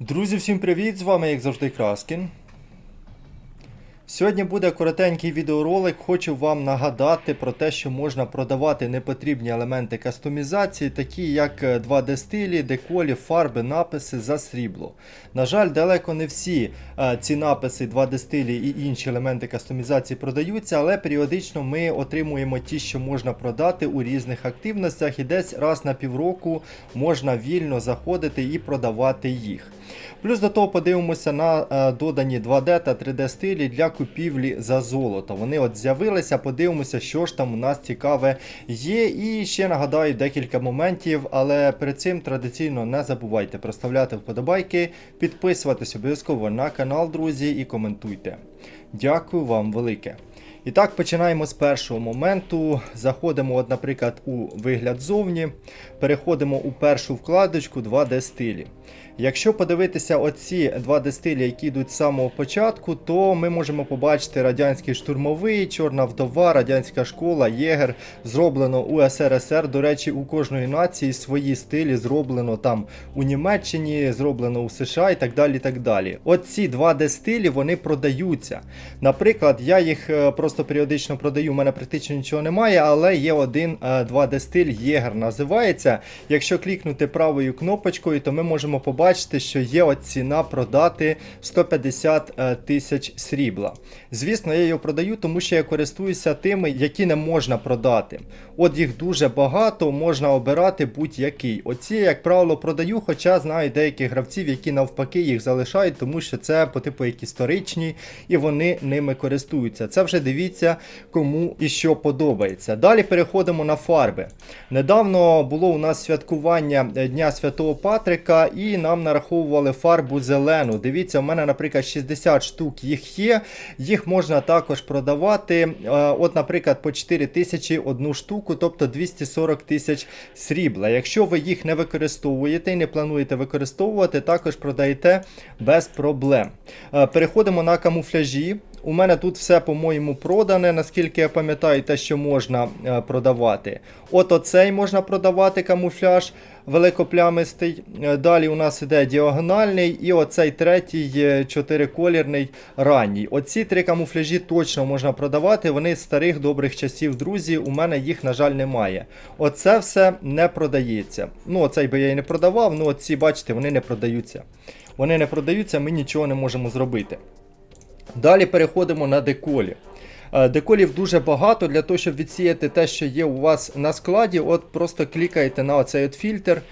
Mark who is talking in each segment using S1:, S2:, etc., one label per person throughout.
S1: Друзі, всім привіт! З вами, як завжди, Краскін. Сьогодні буде коротенький відеоролик. Хочу вам нагадати про те, що можна продавати непотрібні елементи кастомізації, такі як 2D-стилі, деколі, фарби, написи за срібло. На жаль, далеко не всі е, ці написи 2D-стилі і інші елементи кастомізації продаються, але періодично ми отримуємо ті, що можна продати у різних активностях, і десь раз на півроку можна вільно заходити і продавати їх. Плюс до того подивимося на е, додані 2D та 3D стилі для купівлі за золото. Вони от з'явилися, подивимося, що ж там у нас цікаве є. І ще нагадаю декілька моментів, але перед цим традиційно не забувайте проставляти вподобайки, підписуватись обов'язково на канал, друзі, і коментуйте. Дякую вам велике. І так, починаємо з першого моменту. Заходимо, от, наприклад, у вигляд зовні, переходимо у першу вкладочку 2D стилі. Якщо подивитися оці 2D стилі, які йдуть з самого початку, то ми можемо побачити радянський штурмовий, чорна вдова, радянська школа, єгер, зроблено у СРСР. До речі, у кожної нації свої стилі зроблено там у Німеччині, зроблено у США і так далі. так далі. От ці 2D стилі вони продаються. Наприклад, я їх е, просто періодично продаю, у мене практично нічого немає, але є один е, 2D стиль Єгер називається. Якщо клікнути правою кнопочкою, то ми можемо побачити, що є ціна продати 150 е, тисяч срібла. Звісно, я його продаю, тому що я користуюся тими, які не можна продати. От їх дуже багато, можна обирати будь-який. Оці, як правило, продаю, хоча знаю деяких гравців, які навпаки їх залишають, тому що це по типу як історичні, і вони ними користуються. Це вже дивіться, кому і що подобається. Далі переходимо на фарби. Недавно було у нас святкування Дня Святого Патрика, і нам нараховували фарбу зелену. Дивіться, у мене, наприклад, 60 штук їх є. Їх можна також продавати. Е, От, наприклад, по 4 тисячі одну штуку, тобто 240 тисяч срібла. Якщо ви їх не використовуєте і не плануєте використовувати, також продаєте без проблем. Е, Переходимо на камуфляжі. У мене тут все, по-моєму, продане, наскільки я пам'ятаю, те, що можна е, продавати. От оцей можна продавати камуфляж великоплямистий. Е, Далі у нас іде діагональний, і оцей третій е, чотириколірний ранній. Оці три камуфляжі точно можна продавати. Вони з старих добрих часів, друзі. У мене їх, на жаль, немає. Оце все не продається. Ну, оцей би я і не продавав, ну оці, бачите, вони не продаються. Вони не продаються, ми нічого не можемо зробити. Далі переходимо на деколі. Е, Деколів дуже багато для того, щоб відсіяти те, що є у вас на складі. От просто клікаєте на оцей от фільтр.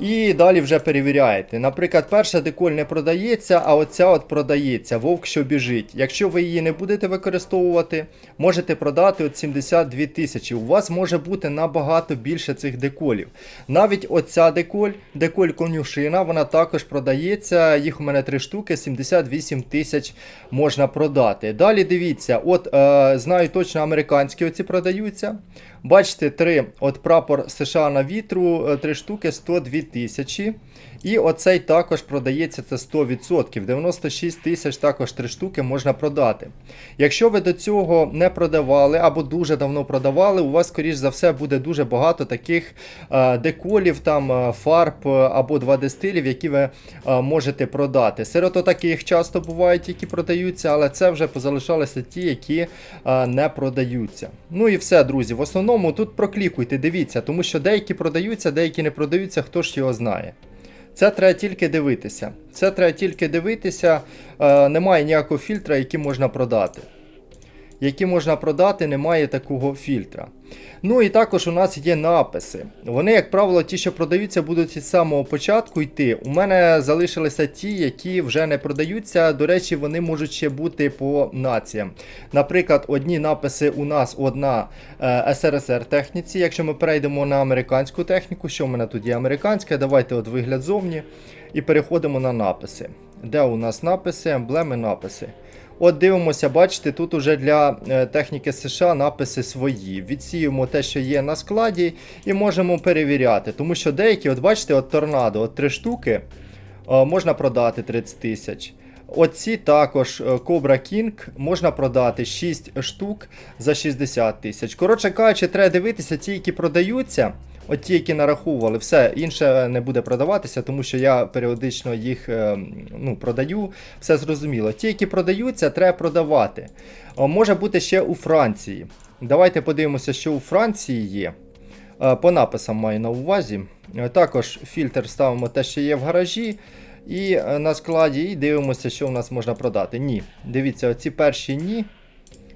S1: І далі вже перевіряєте. Наприклад, перша деколь не продається, а оця от продається, вовк, що біжить. Якщо ви її не будете використовувати, можете продати от 72 тисячі. У вас може бути набагато більше цих деколів. Навіть оця деколь, деколь конюшина, вона також продається. Їх у мене три штуки, 78 тисяч можна продати. Далі дивіться, от е, знаю точно американські оці продаються. Бачите, три от прапор США на вітру, е, три штуки 102 тисячі. І оцей також продається це 100%. 96 тисяч також три штуки можна продати. Якщо ви до цього не продавали або дуже давно продавали, у вас, скоріш за все, буде дуже багато таких е, деколів, там е, фарб е, або 2D-стилів, які ви можете продати. Серед таких часто бувають, які продаються, але це вже позалишалися ті, які не продаються. Ну і все, друзі. В основному тут проклікуйте, дивіться, тому що деякі продаються, деякі не продаються, хто ж його знає. Це треба тільки дивитися. Це треба тільки дивитися. Е, немає ніякого фільтра, який можна продати. Які можна продати, немає такого фільтра. Ну і також у нас є написи. Вони, як правило, ті, що продаються, будуть із самого початку йти. У мене залишилися ті, які вже не продаються. До речі, вони можуть ще бути по націям. Наприклад, одні написи у нас одна е, СРСР техніці. Якщо ми перейдемо на американську техніку, що в мене тут є американська, давайте от вигляд зовні. І переходимо на написи. Де у нас написи, емблеми, написи. От дивимося, бачите, тут уже для е, техніки США написи свої. Відсіємо те, що є на складі, і можемо перевіряти. Тому що деякі, от бачите, от торнадо, от три штуки е, можна продати 30 тисяч. Оці також е, Cobra King можна продати 6 штук за 60 тисяч. Коротше кажучи, треба дивитися, ті, які продаються. От ті, які нараховували, все інше не буде продаватися, тому що я періодично їх е, ну, продаю. Все зрозуміло. Ті, які продаються, треба продавати. Може бути ще у Франції. Давайте подивимося, що у Франції є. Е, По написам маю на увазі. Е, Також фільтр ставимо те, що є в гаражі. І е, на складі і дивимося, що в нас можна продати. Ні. Дивіться, оці перші ні.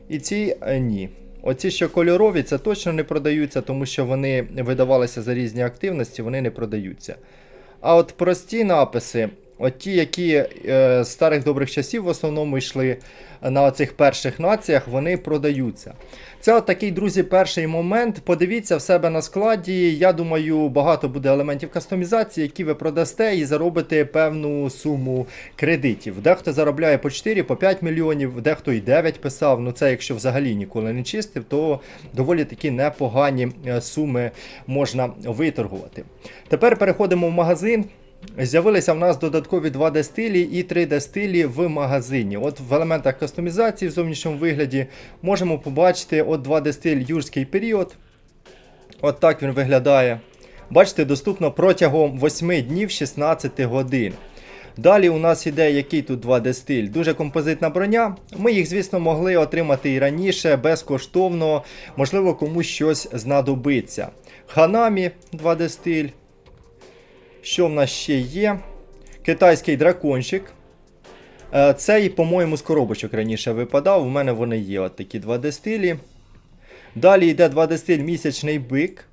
S1: І ці е, ні. Оці, що кольорові, це точно не продаються, тому що вони видавалися за різні активності, вони не продаються. А от прості написи, от ті, які е, з старих добрих часів в основному йшли на оцих перших націях, вони продаються. Це от такий, друзі, перший момент. Подивіться в себе на складі. Я думаю, багато буде елементів кастомізації, які ви продасте і заробите певну суму кредитів. Дехто заробляє по 4, по 5 мільйонів, дехто і 9 писав. Ну це якщо взагалі ніколи не чистив, то доволі такі непогані е, суми можна виторгувати. Тепер переходимо в магазин. З'явилися в нас додаткові 2D стилі і 3D стилі в магазині. От в елементах кастомізації в зовнішньому вигляді можемо побачити от 2D стиль юрський період. От так він виглядає. Бачите, доступно протягом 8 днів 16 годин. Далі у нас іде який тут 2D стиль. Дуже композитна броня. Ми їх, звісно, могли отримати і раніше, безкоштовно, можливо, комусь щось знадобиться. Ханамі 2D стиль. Що в нас ще є? Китайський дракончик. Е, Цей, по-моєму, з коробочок раніше випадав. У мене вони є от такі 2D стилі. Далі йде 2D стиль місячний бик.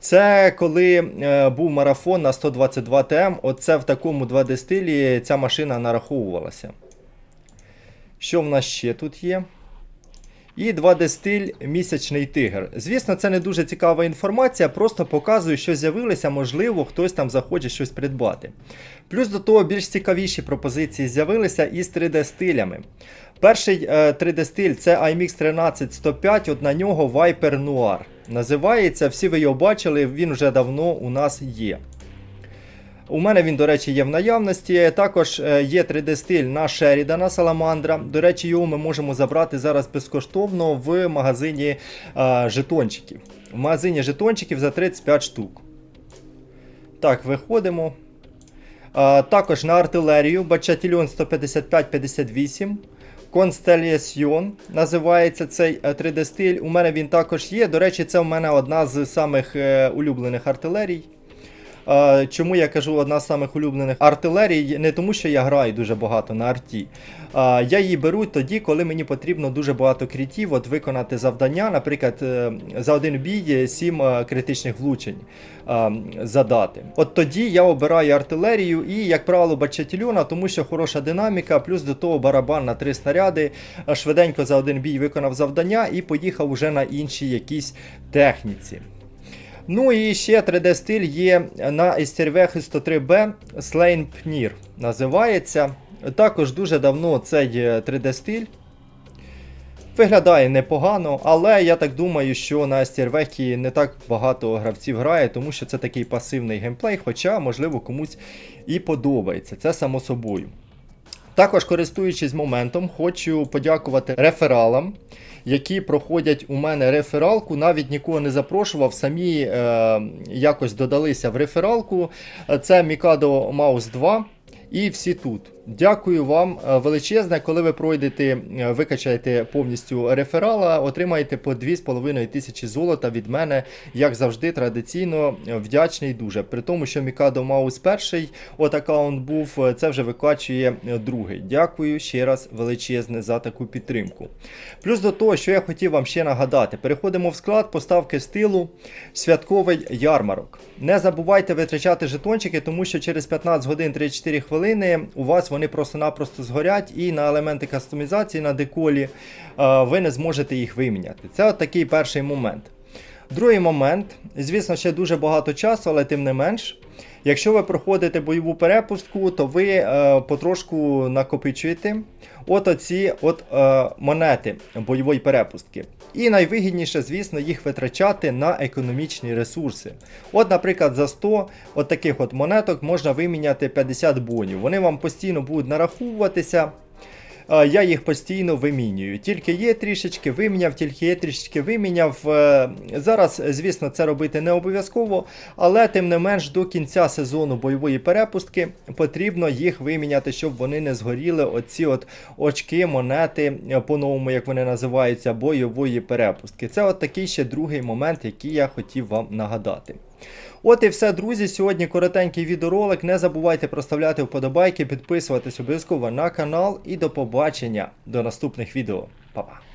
S1: Це коли е, був марафон на 122 ТМ. Оце в такому 2D стилі ця машина нараховувалася. Що в нас ще тут є? І 2D стиль місячний тигр. Звісно, це не дуже цікава інформація, просто показую, що з'явилося, можливо, хтось там захоче щось придбати. Плюс до того більш цікавіші пропозиції з'явилися із 3D стилями. Перший е, 3D стиль це IMX 13105, от на нього Viper Noir. Називається, всі ви його бачили, він вже давно у нас є. У мене він, до речі, є в наявності. Також е, є 3D-стиль на Шерідана Саламандра. До речі, його ми можемо забрати зараз безкоштовно в магазині е, жетончиків. В магазині жетончиків за 35 штук. Так, виходимо. Е, також на артилерію Бачатільон 155-58. Constellation називається цей 3D-стиль. У мене він також є. До речі, це в мене одна з самих улюблених артилерій. Е, Чому я кажу одна з самих улюблених артилерій? Не тому, що я граю дуже багато на арті. Е, Я її беру тоді, коли мені потрібно дуже багато критів, от виконати завдання, наприклад, е, за один бій 7 критичних влучень е, задати. От тоді я обираю артилерію і, як правило, бачатільона, тому що хороша динаміка, плюс до того барабан на три снаряди. Е, Швиденько за один бій виконав завдання і поїхав уже на іншій якійсь техніці. Ну і ще 3D стиль є на STRV 103B Slain Pnir називається. Також дуже давно цей 3D стиль. Виглядає непогано, але я так думаю, що на STRV не так багато гравців грає, тому що це такий пасивний геймплей, хоча, можливо, комусь і подобається. Це само собою. Також, користуючись моментом, хочу подякувати рефералам, які проходять у мене рефералку. Навіть нікого не запрошував, самі е, якось додалися в рефералку. Це Mikado Mouse 2. І всі тут. Дякую вам е, величезне. Коли ви пройдете, е, викачаєте повністю реферала, отримаєте по 2,5 тисячі золота від мене, як завжди, традиційно е, вдячний дуже. При тому, що Mikado Mouse перший от аккаунт був, це вже викачує другий. Дякую ще раз величезне за таку підтримку. Плюс до того, що я хотів вам ще нагадати, переходимо в склад поставки стилу святковий ярмарок. Не забувайте витрачати жетончики, тому що через 15 годин 34 хвилини у вас вони просто-напросто згорять, і на елементи кастомізації на деколі е, ви не зможете їх виміняти. Це от такий перший момент. Другий момент, звісно, ще дуже багато часу, але тим не менш. Якщо ви проходите бойову перепустку, то ви е, потрошку накопичуєте от оці от, е, монети бойової перепустки. І найвигідніше, звісно, їх витрачати на економічні ресурси. От, наприклад, за 100 от таких от монеток можна виміняти 50 бонів. Вони вам постійно будуть нараховуватися. Я їх постійно вимінюю. Тільки є трішечки, виміняв, тільки є трішечки виміняв. Е, Зараз, звісно, це робити не обов'язково, але тим не менш до кінця сезону бойової перепустки потрібно їх виміняти, щоб вони не згоріли. Оці от очки, монети, е, по-новому, як вони називаються, бойової перепустки. Це от такий ще другий момент, який я хотів вам нагадати. От і все, друзі. Сьогодні коротенький відеоролик. Не забувайте проставляти вподобайки, підписуватись обов'язково на канал і до побачення до наступних відео. Па-па.